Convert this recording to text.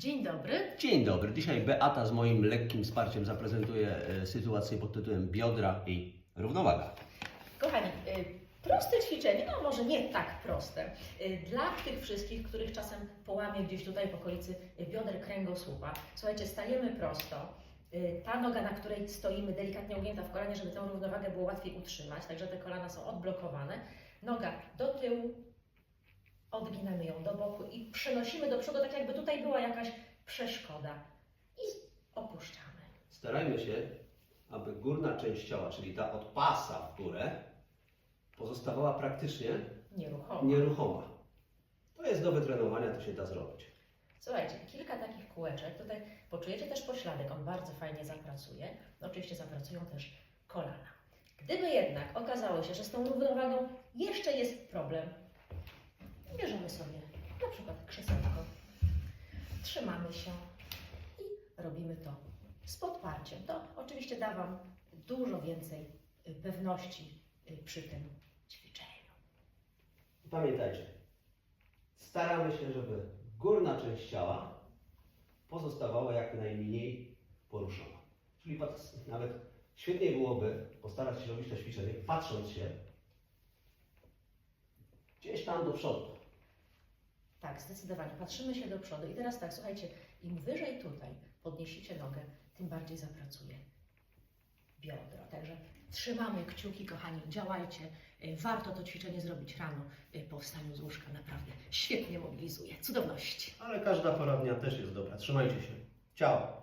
Dzień dobry. Dzień dobry. Dzisiaj Beata z moim lekkim wsparciem zaprezentuje e, sytuację pod tytułem biodra i równowaga. Kochani, y, proste ćwiczenie, no może nie tak proste, y, dla tych wszystkich, których czasem połamie gdzieś tutaj w okolicy bioder kręgosłupa. Słuchajcie, stajemy prosto. Y, Ta noga, na której stoimy, delikatnie ugięta w kolanie, żeby tę równowagę było łatwiej utrzymać, także te kolana są odblokowane. Noga do tyłu, odginamy ją do boku i przenosimy do przodu, tak jakby tutaj była jakaś przeszkoda. I opuszczamy. Starajmy się, aby górna część ciała, czyli ta od pasa w górę, pozostawała praktycznie Nieruchomo. nieruchoma. To jest do wytrenowania, to się da zrobić. Słuchajcie, kilka takich kółeczek. Tutaj poczujecie też pośladek, on bardzo fajnie zapracuje. Oczywiście zapracują też kolana. Gdyby jednak okazało się, że z tą równowagą jeszcze jest problem, bierzemy sobie na przykład krzesełko, trzymamy się i robimy to z podparciem. To oczywiście da Wam dużo więcej y, pewności y, przy tym ćwiczeniu. Pamiętajcie, staramy się, żeby górna część ciała pozostawała jak najmniej poruszona. Czyli nawet świetnie byłoby postarać się robić to ćwiczenie, patrząc się gdzieś tam do przodu. Tak, zdecydowanie. Patrzymy się do przodu. I teraz tak, słuchajcie, im wyżej tutaj podniesiecie nogę, tym bardziej zapracuje biodro. Także trzymamy kciuki, kochani, działajcie. Y, Warto to ćwiczenie zrobić rano y, po wstaniu z łóżka. Naprawdę świetnie mobilizuje. Cudowności. Ale każda pora dnia też jest dobra. Trzymajcie się. Ciao.